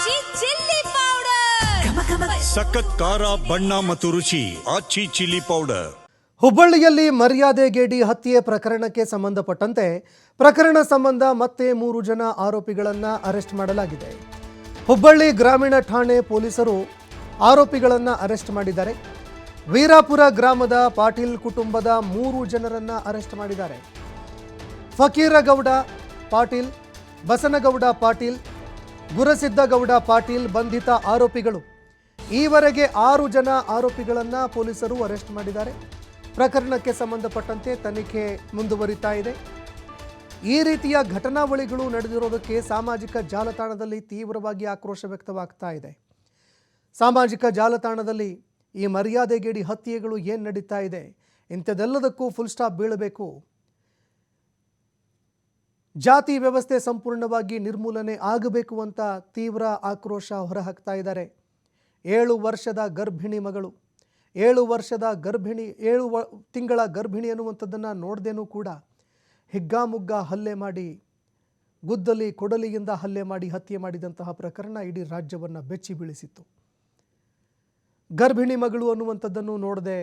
ಆಚಿ chilli powder. ಸಖತ್ ಖಾರ ಬಣ್ಣ ಮತ್ತು ರುಚಿ ಆಚಿ ಚಿಲ್ಲಿ ಪೌಡರ್. ಹುಬ್ಬಳ್ಳಿಯಲ್ಲಿ ಮರ್ಯಾದೆ ಗೇಡಿ ಹತ್ಯೆ ಪ್ರಕರಣಕ್ಕೆ ಸಂಬಂಧಪಟ್ಟಂತೆ ಪ್ರಕರಣ ಸಂಬಂಧ ಮತ್ತೆ ಮೂರು ಜನ ಆರೋಪಿಗಳನ್ನು ಅರೆಸ್ಟ್ ಮಾಡಲಾಗಿದೆ. ಹುಬ್ಬಳ್ಳಿ ಗ್ರಾಮೀಣ ಠಾಣೆ ಪೊಲೀಸರು ಆರೋಪಿಗಳನ್ನು ಅರೆಸ್ಟ್ ಮಾಡಿದ್ದಾರೆ. ವೀರಾಪುರ ಗ್ರಾಮದ ಪಾಟೀಲ್ ಕುಟುಂಬದ ಮೂರು ಜನರನ್ನು ಅರೆಸ್ಟ್ ಮಾಡಿದ್ದಾರೆ. ಫಕೀರಗೌಡ ಪಾಟೀಲ್ ಬಸನಗೌಡ ಪಾಟೀಲ್ ಗುರಸಿದ್ದಗೌಡ ಪಾಟೀಲ್ ಬಂಧಿತ ಆರೋಪಿಗಳು. ಈವರೆಗೆ ಆರು ಜನ ಆರೋಪಿಗಳನ್ನು ಪೊಲೀಸರು ಅರೆಸ್ಟ್ ಮಾಡಿದ್ದಾರೆ. ಪ್ರಕರಣಕ್ಕೆ ಸಂಬಂಧಪಟ್ಟಂತೆ ತನಿಖೆ ಮುಂದುವರಿತಾ ಇದೆ. ಈ ರೀತಿಯ ಘಟನಾವಳಿಗಳು ನಡೆದಿರೋದಕ್ಕೆ ಸಾಮಾಜಿಕ ಜಾಲತಾಣದಲ್ಲಿ ತೀವ್ರವಾಗಿ ಆಕ್ರೋಶ ವ್ಯಕ್ತವಾಗ್ತಾ ಇದೆ. ಸಾಮಾಜಿಕ ಜಾಲತಾಣದಲ್ಲಿ ಈ ಮರ್ಯಾದೆಗೇಡಿ ಹತ್ಯೆಗಳು ಏನು ನಡೀತಾ ಇದೆ, ಇಂಥದ್ದೆಲ್ಲದಕ್ಕೂ ಫುಲ್ ಸ್ಟಾಪ್ ಬೀಳಬೇಕು. ಜಾತಿ ವ್ಯವಸ್ಥೆ ಸಂಪೂರ್ಣವಾಗಿ ನಿರ್ಮೂಲನೆ ಆಗಬೇಕು ಅಂತ ತೀವ್ರ ಆಕ್ರೋಶ ಹೊರಹಾಕ್ತಾ ಇದ್ದಾರೆ. ಏಳು ವರ್ಷದ ಗರ್ಭಿಣಿ ಮಗಳು, ಏಳು ವರ್ಷದ ಗರ್ಭಿಣಿ, ಏಳು ವ, ತಿಂಗಳ ಗರ್ಭಿಣಿ ಅನ್ನುವಂಥದ್ದನ್ನು ನೋಡ್ದೇನೂ ಕೂಡ ಹಿಗ್ಗಾಮುಗ್ಗ ಹಲ್ಲೆ ಮಾಡಿ, ಗುದ್ದಲಿ ಕೊಡಲಿಯಿಂದ ಹಲ್ಲೆ ಮಾಡಿ ಹತ್ಯೆ ಮಾಡಿದಂತಹ ಪ್ರಕರಣ ಇಡೀ ರಾಜ್ಯವನ್ನು ಬೆಚ್ಚಿ ಬೀಳಿಸಿತ್ತು. ಗರ್ಭಿಣಿ ಮಗಳು ಅನ್ನುವಂಥದ್ದನ್ನು ನೋಡದೆ,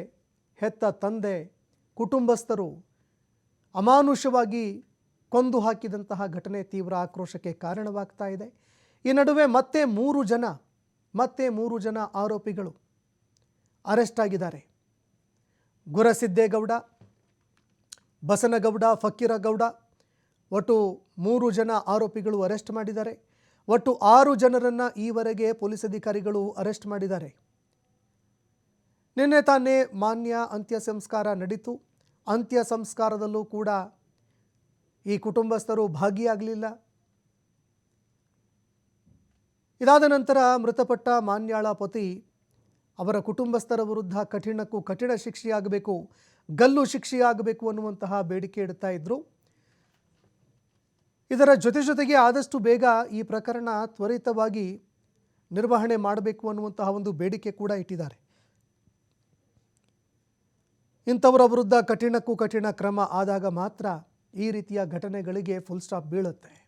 ಹೆತ್ತ ತಂದೆ, ಕುಟುಂಬಸ್ಥರು ಅಮಾನುಷವಾಗಿ ಕೊಂದು ಹಾಕಿದಂತಹ ಘಟನೆ ತೀವ್ರ ಆಕ್ರೋಶಕ್ಕೆ ಕಾರಣವಾಗ್ತಾ ಇದೆ. ಈ ನಡುವೆ ಮತ್ತೆ ಮೂರು ಜನ, ಮತ್ತೆ ಮೂರು ಜನ ಆರೋಪಿಗಳು ಅರೆಸ್ಟ್ ಆಗಿದ್ದಾರೆ. ಗುರಸಿದ್ದೇಗೌಡ, ಬಸನಗೌಡ ಫಕ್ಕೀರಗೌಡ ಒಟ್ಟು ಮೂರು ಜನ ಆರೋಪಿಗಳು ಅರೆಸ್ಟ್ ಮಾಡಿದ್ದಾರೆ. ಒಟ್ಟು ಆರು ಜನರನ್ನು ಈವರೆಗೆ ಪೊಲೀಸ್ ಅಧಿಕಾರಿಗಳು ಅರೆಸ್ಟ್ ಮಾಡಿದ್ದಾರೆ. ನಿನ್ನೆ ತಾನೇ ಮಾನ್ಯ ಅಂತ್ಯ ಸಂಸ್ಕಾರ ನಡೀತು. ಅಂತ್ಯ ಸಂಸ್ಕಾರದಲ್ಲೂ ಕೂಡ ಈ ಕುಟುಂಬಸ್ಥರು ಭಾಗಿಯಾಗಲಿಲ್ಲ. ಇದಾದ ನಂತರ ಮೃತಪಟ್ಟ ಮಾನ್ಯಾಳ ಪತಿ ಅವರ ಕುಟುಂಬಸ್ಥರ ವಿರುದ್ಧ ಕಠಿಣಕ್ಕೂ ಕಠಿಣ ಶಿಕ್ಷೆಯಾಗಬೇಕು, ಗಲ್ಲು ಶಿಕ್ಷೆಯಾಗಬೇಕು ಅನ್ನುವಂತಹ ಬೇಡಿಕೆ ಇಡ್ತಾ ಇದ್ದರು ಇದರ ಜೊತೆ ಜೊತೆಗೆ ಆದಷ್ಟು ಬೇಗ ಈ ಪ್ರಕರಣ ತ್ವರಿತವಾಗಿ ನಿರ್ವಹಣೆ ಮಾಡಬೇಕು ಅನ್ನುವಂತಹ ಒಂದು ಬೇಡಿಕೆ ಕೂಡ ಇಟ್ಟಿದ್ದಾರೆ. ಇಂಥವರ ವಿರುದ್ಧ ಕಠಿಣಕ್ಕೂ ಕಠಿಣ ಕ್ರಮ ಆದಾಗ ಮಾತ್ರ ಈ ರೀತಿಯ ಘಟನೆಗಳಿಗೆ ಫುಲ್ ಸ್ಟಾಪ್ ಬೀಳುತ್ತೆ.